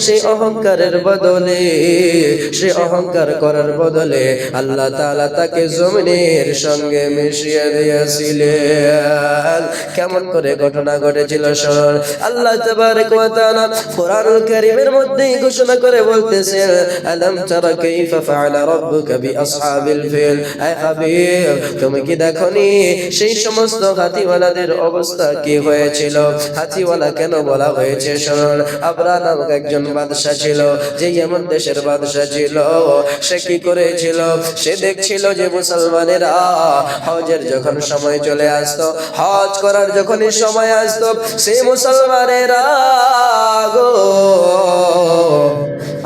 সেই অহংকারের বদলে সে অহংকার করার বদলে আল্লাহ তাআলা তাকে জমিনের সঙ্গে মিশিয়ে দিয়েছিলেন। কেমন করে ঘটনা ঘটেছিল শোন, আল্লাহ কারীমের ঘোষণা করে বলতেছেন অবস্থা কি হয়েছিল? কেন বলা হয়েছে একজন বাদশাহ ছিল যে এমন দেশের বাদশাহ ছিল। সে কি করেছিল? সে দেখছিল যে মুসলমানেরা হজের যখন সময় চলে আসতো, হজ করার যখনই সময় আসতো, সে মুসলমানেরা গো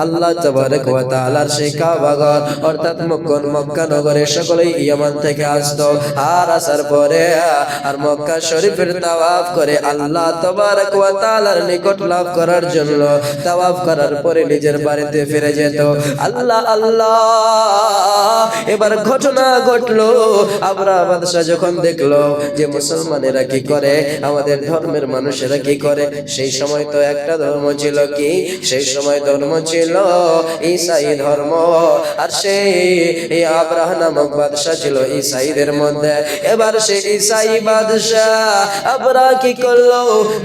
আল্লাহ তাবারক ওয়া তাআলার সেই কাবাঘর অর্থাৎ মক্কা মক্কা নগরে সকলেই ইয়ামান থেকে আসতো। আর আসার পরে, আর মক্কা শরীফের তাওয়াফ করে আল্লাহ তাবারক ওয়া তাআলার নিকট লাভ করার জন্য তাওয়াফ করার পরে নিজের বাড়িতে ফিরে যেত। আল্লাহ আল্লাহ, এবার ঘটনা ঘটলো। আমরা বাদশাহ যখন দেখল যে মুসলমানেরা কি করে, আমাদের ধর্মের মানুষেরা কি করে, সেই সময় তো একটা ধর্ম ছিল কি? সেই সময় ধর্ম ছিল ঈসাই ধর্ম। আর সেই আব্রাহ নামক বাদশাহ ছিল ঈসাইদের মধ্যে। এবার সে ঈসাই বাদশাহ আবরা কি করল?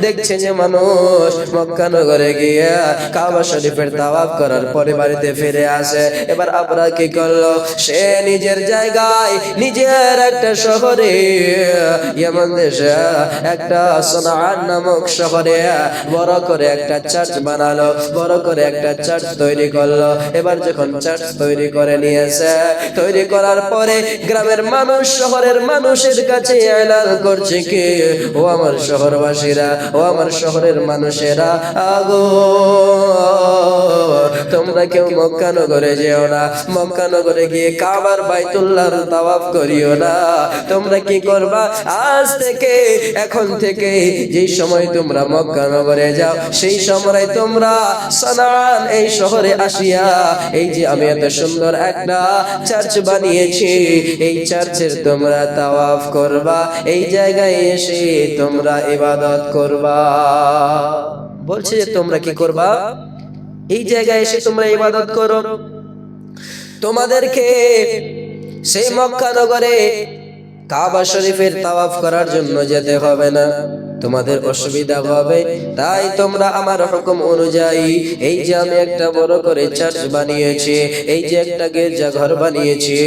দেখছে যে মানুষ মক্কা নগরে গিয়ে কাবা শরীফের তাওয়াফ করার পরে বাড়িতে ফিরে আসে। এবার আবরা কি করল? সে নিজের জায়গায় নিজের একটা শহরে, ইয়ামান দেশে একটা সোনার নামক শহরে বড় করে একটা চার্চ বানালো। বড় করে একটা চার্চ তৈরি করল। এবার যখন চার্চ তৈরি করে নিয়েছে, তৈরি করার পরে গ্রামের মানুষ, শহরের মানুষের কাছে এলান করছে কি? ও আমার শহরবাসীরা, ও আমার শহরের মানুষেরা, আগো, তোমরা কেউ মক্কা নগরে যেও না। মক্কা নগরে গিয়ে কাবার বাইতুল্লাহর তাওয়াফ করিও না। তোমরা কি করবা? আজ থেকে, এখন থেকে যেই সময় তোমরা মক্কা নগরে যাও, সেই সময় তোমরা সানান, এই শহরে আসিয়া এই যে আমি এত সুন্দর একটা চার্চ বানিয়েছি এই চার্চের তোমরা তাওয়াফ করবা এই জায়গায় এসে তোমরা ইবাদত করবা। বলছে যে তোমরা কি করবা? এই জায়গায় এসে তোমরা ইবাদত করো। তোমাদেরকে সেই মক্কা নগরে কাবা শরীফের তাওয়াফ করার জন্য যেতে হবে না। তোমাদের অসুবিধা হবে, তাই তোমরা আমার হুকুম অনুযায়ী এই যে আমি একটা বড় করে চার্চ বানিয়েছি, এই যে একটা গির্জা ঘর বানিয়েছি,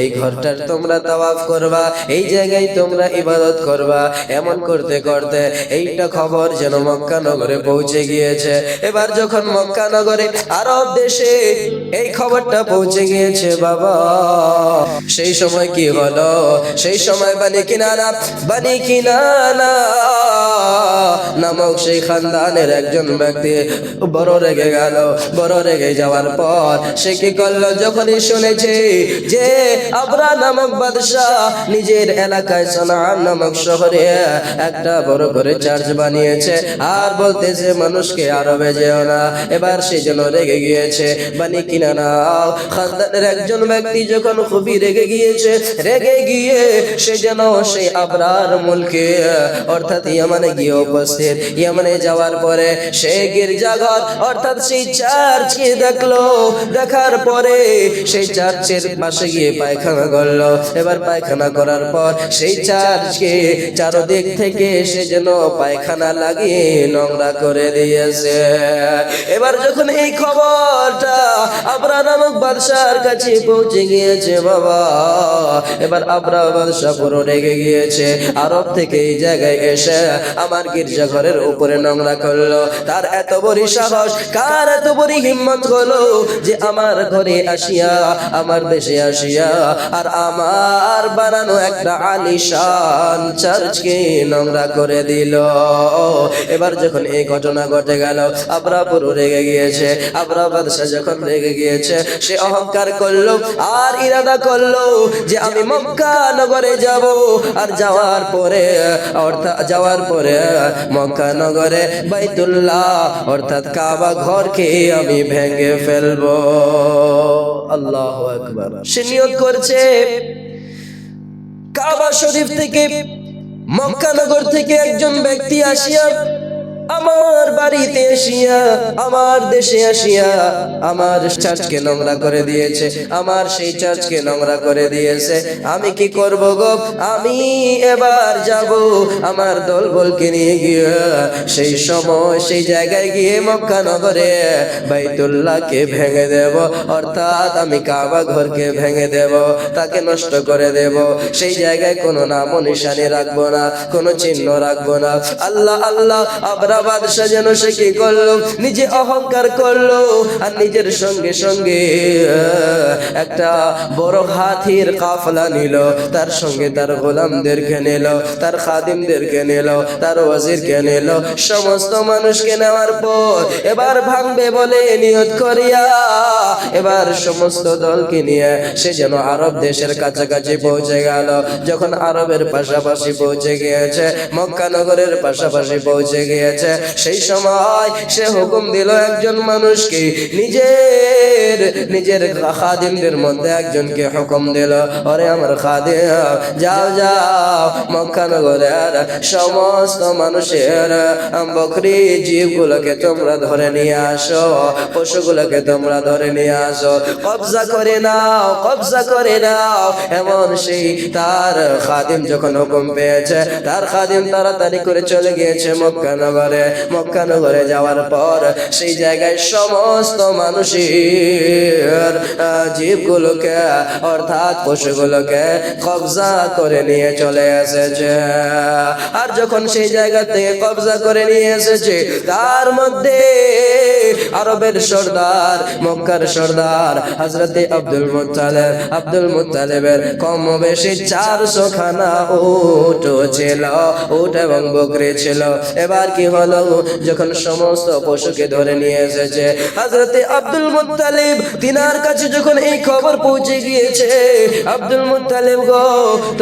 এই ঘরটার তোমরা তাওয়াফ করবা, এই জায়গায় তোমরা ইবাদত করবা, এমন করতে করতে এইটা খবর যেন মক্কা নগরে পৌঁছে গিয়েছে। এবার যখন মক্কা নগরে আরব দেশে এই খবরটা পৌঁছে গিয়েছে, বাবা, সেই সময় কি হলো? সেই সময় বানি কিনারা, বানি কিনানা নামক সেই খানদানের একজন ব্যক্তি বড় রেগে গেল। বড় রেগে যাওয়ার পর সে কি করল? যখনই শুনেছে যে আবরা নামক বাদশাহ নিজের এলাকায় সোনার নামক শহরে একটা বড় করে চার্চ বানিয়েছে আর বলতেছে, মানুষকে আরবে যেও না। এবার সে যেন রেগে গিয়েছে। বানি কিনা নাও, খানদানের একজন ব্যক্তি যখন খুবই রেগে গিয়েছে, রেগে গিয়ে সে যেন সেই আবরার মুলকে, অর্থাৎ ইয়ামানে গিয়ে উপস্থিত। ইয়ামানে যাওয়ার পরে সে গির্জাঘর অর্থাৎ সেই চার্চকে দেখল। দেখার পরে সেই চার্চের পাশে গিয়ে পায়খানা করল। এবার পায়খানা করার পর সেই চার্চকে চারদিক থেকে সে যেন পায়খানা লাগিয়ে নোংরা করে দিয়েছে। এবার যখন এই খবরটা আবরা নামক বাদশার কাছে পৌঁছে গিয়েছে, বাবা। এবার আবরা বাদশাহ পুরো রেগে গিয়েছে। আরব থেকে এই জায়গায় এসে আমার গির্জা ঘরের উপরে নোংরা করল। তার এত বড় সাহস, কার এত বড় হিম্মত হলো যে আমার ঘরে আসিয়া, আমার দেশে আসিয়া, আর আমার বানানো একটা আলিশান চার্চকে নোংরা করে দিল। এবার যখন এই ঘটনা ঘটে গেল আবরা পুরো রেগে গিয়েছে আবরা বাদশাহ যখন রেগে গিয়েছে, সে অহংকার করল আর ইরাদা করল যে আমি মক্কা নগরে যাব। আর যাওয়ার পরে, অর্থাৎ যাওয়ার পরে মক্কা নগরে বাইতুল্লাহ, অর্থাৎ কাবা ঘরকে আমি ভেঙে ফেলব। আল্লাহ আকবার। সে নিয়োগ করছে কাবা শরীফ থেকে মক্কা নগর থেকে একজন ব্যক্তি আসিয়া আমার বাড়িতে আসিয়া, আমার দেশে আসিয়া আমার চার্চকে নোংরা করে দিয়েছে, আমার সেই চার্চকে নোংরা করে দিয়েছে। আমি কি করব গো? আমি এবার যাব আমার দল বলকে নিয়ে গিয়ে, সেই সময় সেই জায়গায় গিয়ে মক্কা নগরে বাইতুল্লাহকে ভেঙে দেব, অর্থাৎ আমি কাবা ঘরকে ভেঙে দেব, তাকে নষ্ট করে দেব। সেই জায়গায় কোনো নাম নিশানি রাখব না, কোনো চিহ্ন রাখব না। আল্লাহ আল্লাহ আবরা বাদশাহ যেন সে কি করল? নিজে অহংকার করল আর নিজের সঙ্গে সঙ্গে একটা বড় হাতির কাফলা নিল। তার সঙ্গে তার গোলামদেরকে নিল, তার খাদিমদেরকে নিল, তার ওয়াজিরকে নিল। সমস্ত মানুষকে নেওয়ার পর এবার ভাঙবে বলে নিয়ত করিয়া এবার সমস্ত দলকে নিয়ে সে যেন আরব দেশের কাছাকাছি পৌঁছে গেল। যখন আরবের পাশাপাশি পৌঁছে গিয়েছে, মক্কা নগরের পাশাপাশি পৌঁছে গিয়েছে, সেই সময় সে হুকুম দিল একজন মানুষকে, নিজের নিজের খাদিমদের মধ্যে একজনকে হুকুম দিল। ওরে আমার খাদিম, যাও যাও, মক্কা নগরের সমস্ত মানুষের বকরি জীবগুলোকে তোমরা ধরে নিয়ে আসো, পশুগুলোকে তোমরা ধরে নিয়ে আসো, কবজা করে নাও, কবজা করে নাও। এমন সেই তার খাদিম যখন হুকুম পেয়েছে, তার খাদিম তাড়াতাড়ি করে চলে গিয়েছে মক্কা নগরে। মক্কা নগরে যাওয়ার পর সেই জায়গায় সমস্ত মানুষের জীবগুলোকে, অর্থাৎ পশুগুলোকে কবজা করে নিয়ে চলে এসেছে। আর যখন সেই জায়গা থেকে কবজা করে নিয়ে এসেছে, তার মধ্যে আরবের সর্দার, মক্কার সর্দার হজরতে আব্দুল মুতালেব আব্দুল মুতালেবের কম বেশি চারশো খানা উট ছিল, উট এবং বকরি ছিল। এবার কি হলো? যখন সমস্ত পশুকে ধরে নিয়ে এসেছে হজরতে আব্দুল মুতালিব তিনার কাছে যখন এই খবর পৌঁছে গিয়েছে, আব্দুল মুতালিব গো,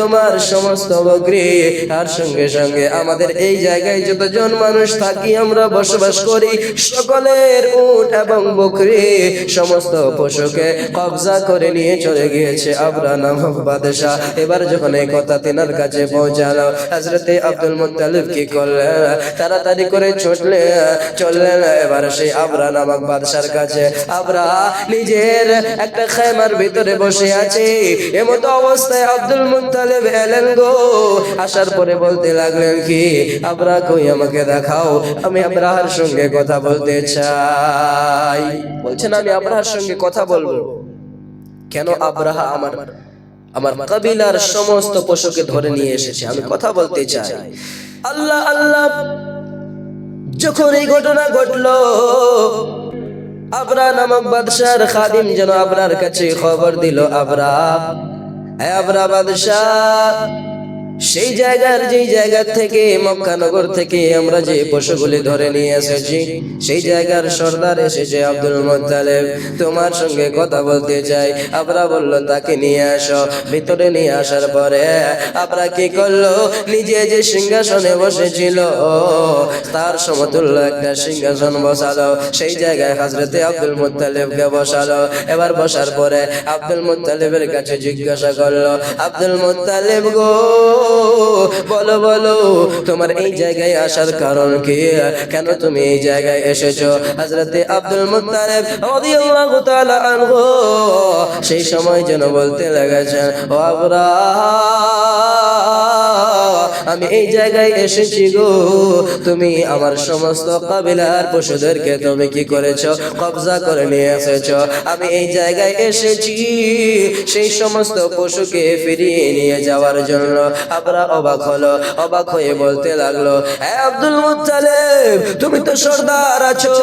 তোমার সমস্ত বকরি, তার সঙ্গে সঙ্গে আমাদের এই জায়গায় যতজন মানুষ থাকি আমরা বসবাস করি, সকলের উট এবং বকরি সমস্ত পশুকে কবজা করে নিয়ে চলে গিয়েছে আবরা নামক বাদশাহ। এবার যখন এই কথা তিনার কাছে পৌঁছালো হজরতে আব্দুল মুতালিব কি করলেন? তাড়াতাড়ি করে ছুটলেন চললেন এবার সেই আবরা নামক বাদশার কাছে। আবরা নিজের একটা খেমার ভিতরে বসে আছে। এমতো অবস্থায় আব্দুল মুতালিব এলেন গো। আসার পরে বলতে লাগলেন কি, আবরা কই আমাকে দেখাও, আমি আবরাহার সঙ্গে কথা বলতে চাই। বলছেন, আমি আবরাহার সঙ্গে কথা বলব। কেন আবরাহা আমার আমার কবিলার সমস্ত পশুকে ধরে নিয়ে এসেছে। আমি কথা বলতে চাই। আল্লাহ আল্লাহ যখন এই ঘটনা ঘটলো আবরা নামক বাদশার খাদিম যেন আবরার কাছে খবর দিল আবরা আবরা বাদশাহ সেই জায়গার যেই জায়গা থেকে মক্কানগর থেকে আমরা যে পশুগুলি ধরে নিয়ে এসেছি, সেই জায়গার সর্দার এসেছে আব্দুল মোত্তালেব। তোমার সঙ্গে কথা বলতে চাই। আমরা বলল, তাকে নিয়ে আসো। ভিতরে নিয়ে আসার পরে আমরা কি করল? নিজে যে সিংহাসনে বসেছিল, তার সমতুল্য একটা সিংহাসন বসালো। সেই জায়গায় হাজরতে আব্দুল মুত্তালিবকে বসালো। এবার বসার পরে আব্দুল মুত্তালিবের কাছে জিজ্ঞাসা করল, আব্দুল মুত্তালিব গো বলো বলো, তোমার এই জায়গায় আসার কারণ কি? কেন তুমি এই জায়গায় এসেছ? হজরতে আব্দুল আনহু সেই সময় যেন বলতে লেগেছেন, ও আমি এই জায়গায় এসেছি গো। তুমি আমার সমস্ত কাবিলার পশুদেরকে তুমি কি করেছ? কবজা করে নিয়ে এসেছ। আমি এই জায়গায় এসেছি সেই সমস্ত পশুকে ফিরিয়ে নিয়ে যাওয়ার জন্য। আমরা অবাক হলো, অবাক হয়ে বলতে লাগল হ্যাঁ আব্দুল মুত্তালিব, তুমি তো সর্দার আছো।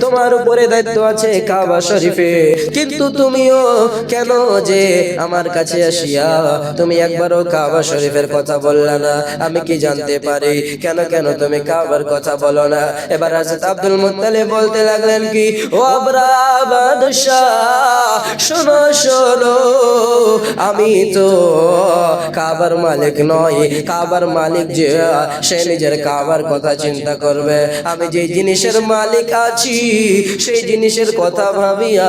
তোমার উপরে দায়িত্ব আছে কাবা শরীফে। কিন্তু তুমিও কেন যে আমার কাছে আসিয়া তুমি একবারও কাবা শরীফের কথা বললা না? আমি কি জানতে পারি? কেন কেন তুমি কাবার কথা বলো না? এবার হাজরত আব্দুল মুত্তালিব বলতে লাগলেন কি? ও আবরা বাদশাহ শোনো শোনো আমি তো কাবার মালিক নয় কাবার মালিক যে সে নিজের কাবার কথা চিন্তা করবে। আমি যে জিনিসের মালিক আছি সেই জিনিসের কথা ভাবিয়া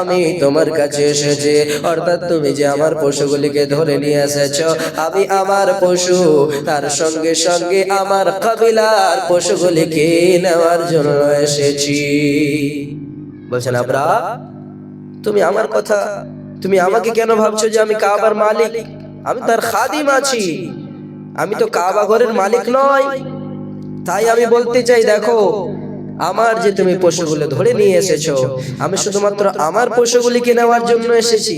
আমি তোমার কাছে এসেছি। অর্থাৎ তুমি যে আমার পশুগুলিকে ধরে নিয়ে এসেছ আমি আমার পশু তার সঙ্গে সঙ্গে আমার কাবিলার পশুগুলিকে নেওয়ার জন্য এসেছি। বলছেন, আবরা, তুমি আমার কথা, তুমি আমাকে কেন ভাবছ যে আমি কাবার মালিক? আমি তার খাদিম আছি। আমি তো কাবা ঘরের মালিক নয় তাই আমি বলতে চাই, দেখো, আমার যে তুমি পশুগুলো ধরে নিয়ে এসেছ, আমি শুধুমাত্র আমার পশুগুলিকে নেওয়ার জন্য এসেছি।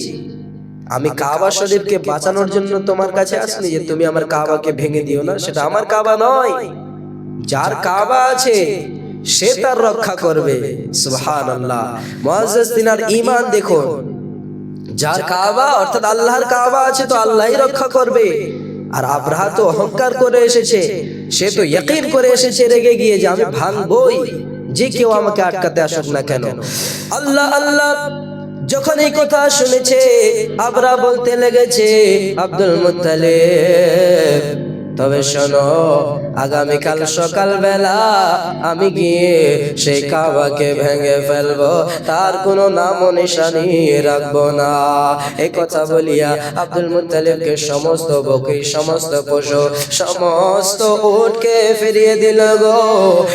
আমি কাবা শরীফকে বাঁচানোর জন্য তোমার কাছে আসনি যে তুমি আমার কাবাকে ভেঙে দিও না সেটা আমার কাবা নয়। যার কাবা আছে সে তার রক্ষা করবে। সুবহানাল্লাহ। মুআজ্জাজ তিনার ঈমান দেখুন। যার কাবা অর্থাৎ আল্লাহর কাবা আছে তো আল্লাহই রক্ষা করবে। আর আব্রাহা তো অহংকার করে এসেছে। সে তো ইয়াকিন করে এসেছে রেগে গিয়ে যে আমি ভাঙবই যে কেউ আমাকে আটকাতে আসুক না কেন? আল্লাহ আল্লাহ। যখন এই কথা শুনেছে আবরা বলতে লেগেছে আব্দুল মুত্তালিব। তবে শোনো আগামীকাল সকাল বেলা আমি গিয়ে সেই কাবাকে ভেঙে ফেলব। তার কোনো নাম ও নিশানি রাখব না। এই কথা বলিয়া আব্দুল মুত্তালিবকে সমস্ত বকরি সমস্ত পশু সমস্ত উটকে ফিরিয়ে দিল গো।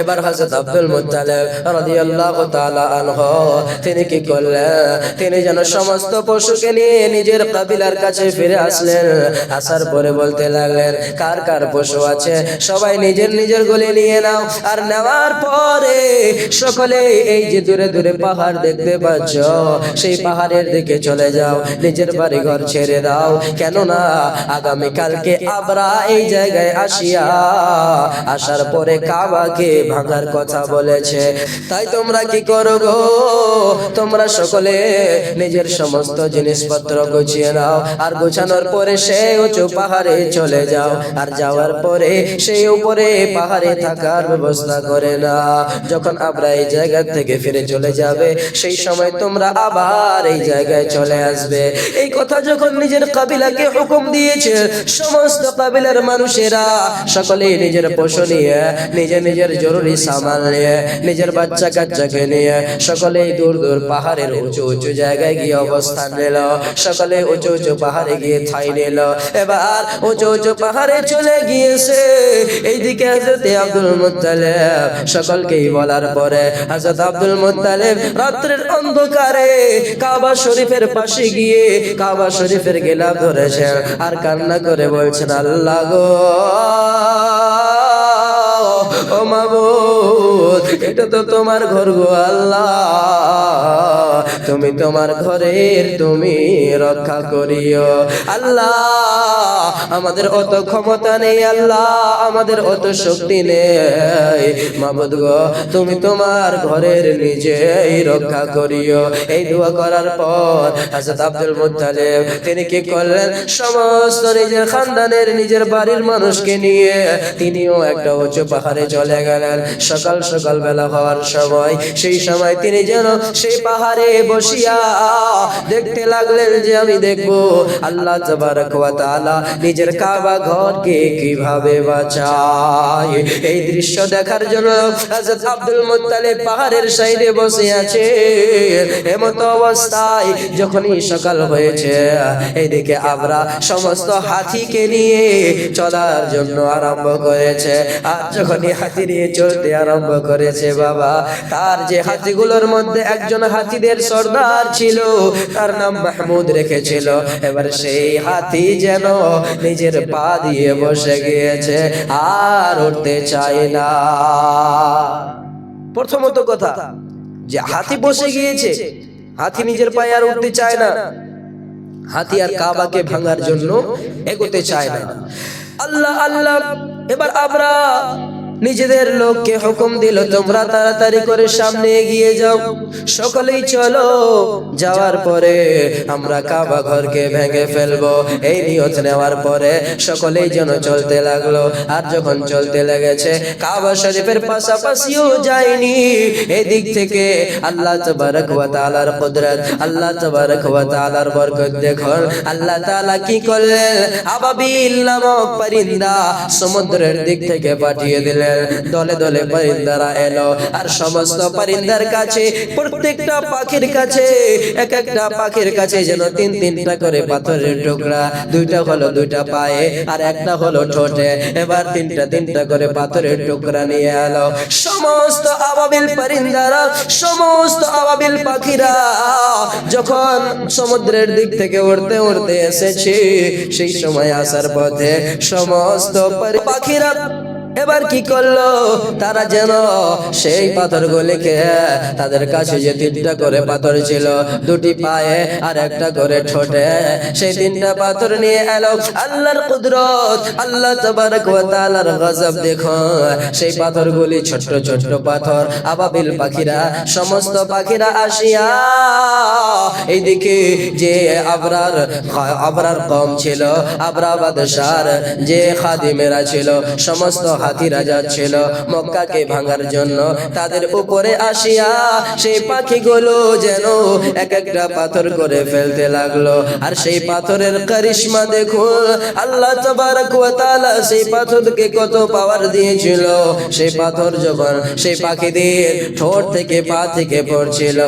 এবার হযরত আব্দুল মুত্তালিব রাদিয়াল্লাহু তাআলা আনহু তিনি কি করলেন? তিনি যেন সমস্ত পশুকে নিয়ে নিজের কাবিলার কাছে ফিরে আসলেন। আসার পরে বলতে লাগলেন কার কার পশু আছে। সবাই নিজের নিজের গলে নিয়ে নাও। আর নেওয়ার পরে সকলে এই যে দূরে দূরে পাহাড় দেখতে পাচ্ছ, সেই পাহাড়ের দিকে চলে যাও। নিজের বাড়ি ঘর ছেড়ে দাও। কেননা আগামী কালকে আবরা এই জায়গায় আসিয়া আসার পরে কাবাকে ভাঙার কথা বলেছে। তাই তোমরা কি করো গো? তোমরা সকলে নিজের সমস্ত জিনিসপত্র গুছিয়ে নাও। আর গোছানোর পরে সে উঁচু পাহাড়ে চলে যাও। আর যাওয়ার পরে সেই উপরে পাহাড়ে থাকার ব্যবস্থা করে না। যখন আমরা এই জায়গা থেকে ফিরে চলে যাবে, সেই সময় তোমরা আবার এই জায়গায় চলে আসবে। এই কথা যখন নিজের কাবিলাকে হুকুম দিয়েছে, সমস্ত কাবিলার মানুষেরা সকলে নিজের পশু নিয়ে নিজের নিজের জরুরি সামান নিয়ে, নিজের বাচ্চা কাচ্চাকে নিয়ে সকলেই দূর দূর পাহাড়ের উঁচু উঁচু জায়গায় গিয়ে অবস্থান নিল। সকলে উঁচু উঁচু পাহাড়ে গিয়ে ঠাই নিল। এবার উঁচু উঁচু পাহাড়ে চলে গিয়েছে। এইদিকে হযরত আব্দুল মুত্তালিব সকলকেই বলার পরে হযরত আব্দুল মুত্তালিব রাত্রের অন্ধকারে কাবা শরীফের পাশে গিয়ে কাবা শরীফের গেলাপ ধরেছেন আর কান্না করে বলছেন, আল্লাহ গো, ও মাবুদ এটা তো তোমার ঘর গো আল্লাহ। তুমি তোমার ঘরের তুমি রক্ষা করিও। আল্লাহ, আমাদের অত ক্ষমতা নেই আল্লাহ, আমাদের অত শক্তি নেই। মাবুদ গো, তুমি তোমার ঘরের নিজেই রক্ষা করিও। এই দোয়া করার পর হযরত আব্দুল মুত্তালিব, তিনি কি করলেন? সমস্ত নিজের খানদানের নিজের বাড়ির মানুষকে নিয়ে তিনিও একটা উঁচু পাহাড়ে চলে গেলেন। সকাল সকাল বেলা হওয়ার সময়, সেই সময় তিনি যেন সেই পাহাড়ে বসিয়া দেখতে লাগলেন যে আমি দেখব আল্লাহ তাআলা নিজের কাবা ঘরকে কীভাবে বাঁচায়। এই দৃশ্য দেখার জন্য আব্দুল মুত্তালিব পাহাড়ের সাইডে বসে আছে। এমত অবস্থায় যখনই সকাল হয়েছে এইদিকে আমরা সমস্ত হাতিকে নিয়ে চলার জন্য আরম্ভ করেছে। আর যখনই হাতি নিয়ে চলতে আরম্ভ করেছে বাবা। তার যে হাতিগুলোর মধ্যে একজন হাতিদের সর্দার ছিল, তার নাম মাহমুদ রেখেছিল। এবার সেই হাতি যেন নিজের পা দিয়ে বসে গিয়েছে, আর উঠতে চায় না। প্রথমত কথা, যে হাতি বসে গিয়েছে, হাতি নিজের পায়ে আর উঠতে চায় না। হাতি আর কাবাকে ভাঙার জন্য এগোতে চায় না। আল্লাহ আল্লাহ, এবার আমরা নিজেদের লোককে হুকুম দিল, তোমরা তাড়াতাড়ি করে সামনে এগিয়ে যাও। সকলেই চলো। যাওয়ার পরে আমরা কাবা ঘরকে ভেঙে ফেলব। এই নিয়ত নেওয়ার পরে সকলেই যেন চলতে লাগল। আর যখন চলতে লেগেছে, কাবা শরীফের পাশাপাশিও যায়নি। এদিক থেকে আল্লাহ তবারক ওয়া তাআলার কুদরত, আল্লাহ তবারক ওয়া তাআলার বরকত দেখুন। আল্লাহ তাআলা কি করলেন? আবাবিল নামক পরিন্দা সমুদ্রের দিক থেকে পাঠিয়ে দিলেন। দিলেন দলে দলে পরিন্দারা এলো। আর সমস্ত পরিন্দার কাছে, প্রত্যেকটা পাখির কাছে, এক একটা পাখির কাছে যেন তিন তিনটা করে পাথরের টুকরা, দুইটা হলো দুইটা পায়ে আর একটা হলো ঠোঁটে। এবার তিনটা তিনটা করে পাথরের টুকরা নিয়ে এলো। সমস্ত আবাবিল পরিন্দারা সমস্ত আবাবিল পাখিরা যখন সমুদ্রের দিক থেকে উড়তে উড়তে এসেছে, সেই সময় আসার পথে সমস্ত পাখিরা এবার কি করল? তারা যেন সেই পাথরগুলিকে তাদের কাছে যে তিনটা করে পাথর ছিল, দুটি পায়ে আর একটা করে ঠোঁটে, সেই তিনটা পাথর নিয়ে এলো আল্লাহর কুদরত, আল্লাহ তাবারক ওয়া গজব দেখো। সেই পাথরগুলি ছোট্ট ছোট্ট পাথর, আবাবিল পাখিরা, সমস্ত পাখিরা আসিয়া এইদিকে যে আবরার আবরার কম ছিল আবরা বাদশার যে খাদিমেরা ছিল, সমস্ত হাতি রাজা ছিল, মক্কাকে ভাঙার জন্য তাদের উপরে আসিয়া সেই পাখিগুলো যেন এক একটা পাথর করে ফেলতে লাগল। আর সেই পাথরের কারিশমা দেখুন, আল্লাহ তাআলা সেই পাথরকে কত পাওয়ার দিয়েছিল। সেই পাথর যখন সেই পাখিদের ঠোঁট থেকে পা থেকে পড়ছিল,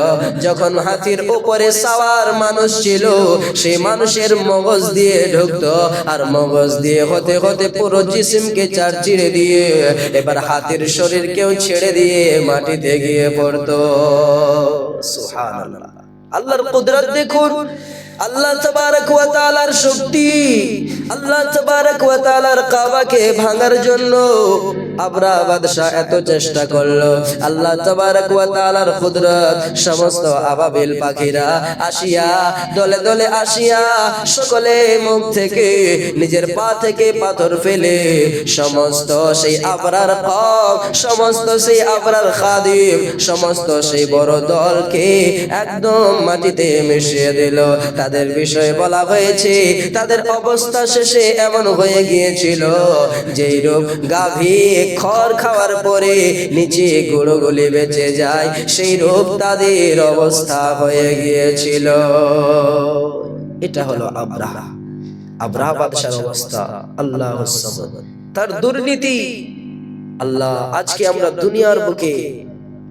যখন হাতির উপরে সাওয়ার মানুষ ছিল সেই মানুষের মগজ দিয়ে ঢুকতো, আর মগজ দিয়ে হতে হতে পুরো জিসিমকে চার চিড়ে দিয়ে এবার হাতির শরীরকেও ছেড়ে দিয়ে মাটিতে গিয়ে পড়তো। সুহান আল্লাহর কুদরত দেখুন আল্লাহ তাবারক ওয়া তাআলার শক্তি, আল্লাহ তাবারক ওয়া তাআলার কাবাকে ভাঙার জন্য আবরা বাদশা এত চেষ্টা করল। আল্লাহ তাবারক ওয়া তাআলার কুদরত, সমস্ত আবাবিল পাখিরা আসিয়া, দলে দলে আসিয়া সকলে মুখ থেকে নিজের পা থেকে পাথর ফেলে সমস্ত সেই আবরার কম সমস্ত সেই আবরার খাদিম, সমস্ত সেই বড় দলকে একদম মাটিতে মিশিয়ে দিল। তাদের বিষয়ে বলা হয়েছে তাদের অবস্থা শেষে এমন হয়ে গিয়েছিল যেই রূপ গাভী খড় খাওয়ার পরে নিচে গুঁড়োগুলি বেঁচে যায় সেই রূপ তাদের অবস্থা হয়ে গিয়েছিল। এটা হলো আব্রাহা। আব্রাহা। বাদশার অবস্থা। আল্লাহ তার দুর্নীতি। আল্লাহ আজকে আমরা দুনিয়ার বুকে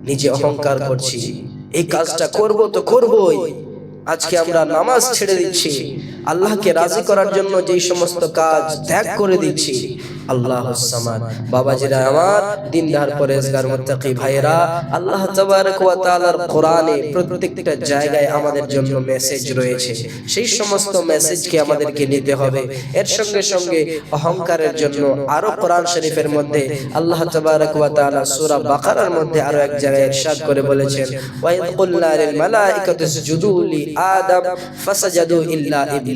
নিজে অহংকার করছি। এই কাজটা করব তো করবই। আজকে আমরা নামাজ ছেড়ে দিচ্ছি। আল্লাহকে রাজি করার জন্য যেই সমস্ত কাজ ত্যাগ করে দিচ্ছি আল্লাহ বাবাজিরা আমার দিনদার পরেজগার মুত্তাকি ভাইরা আল্লাহ তাবারক ওয়া তাআলার কোরআনে প্রত্যেকটা জায়গায় আমাদের জন্য মেসেজ রয়েছে। সেই সমস্ত মেসেজকে আমাদেরকে নিতে হবে। এর সঙ্গে সঙ্গে অহংকারের জন্য আরও কোরআন শরীফের মধ্যে আল্লাহ তাবারক ওয়া তাআলা সূরা বাকারার মধ্যে আরও এক জায়গায় ইরশাদ করে বলেছেন ওয়া ইদ কুলনা লিল মালাইকাতি ইসজুদু লি আদম ফাসাজাদু ইল্লা ইবলিস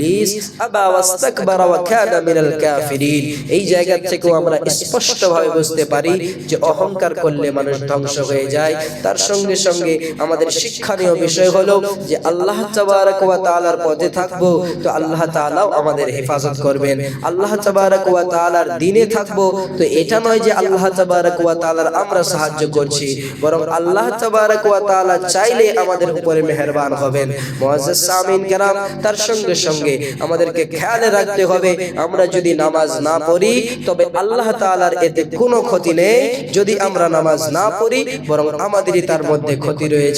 আবা ওয়াস্তাকবারা ওয়া কানা মিনাল কাফিরিন। এই জায়গা থেকেও আমরা স্পষ্ট ভাবে বুঝতে পারি যে অহংকার করলে মানুষ ধ্বংস হয়ে যায়। তার সঙ্গে সঙ্গে আমাদের শিক্ষণীয় বিষয় হলো যে আল্লাহ তাবারক ওয়া তাআলার পথে থাকব, তো আল্লাহ তাআলাও আমাদের হেফাজত করবেন। আল্লাহ তাবারক ওয়া তাআলার দিনে থাকব, তো এটা নয় যে আল্লাহ তাবারক ওয়া তাআলার আমরা সাহায্য করছি, বরং আল্লাহ তাবারক ওয়া তাআলা চাইলে আমাদের উপরে মেহেরবান হবেন। মুআজ্জাজ সামিন কেরাম তার সঙ্গে সঙ্গে আমাদেরকে খেয়ালে রাখতে হবে। আমরা যদি নামাজ না পড়ি, তবে আল্লাহ তালার এতে কোনো ক্ষতি নেই। যদি আমরা নামাজ না পড়ি, বরং আমাদেরই তার মধ্যে ক্ষতি রয়েছে।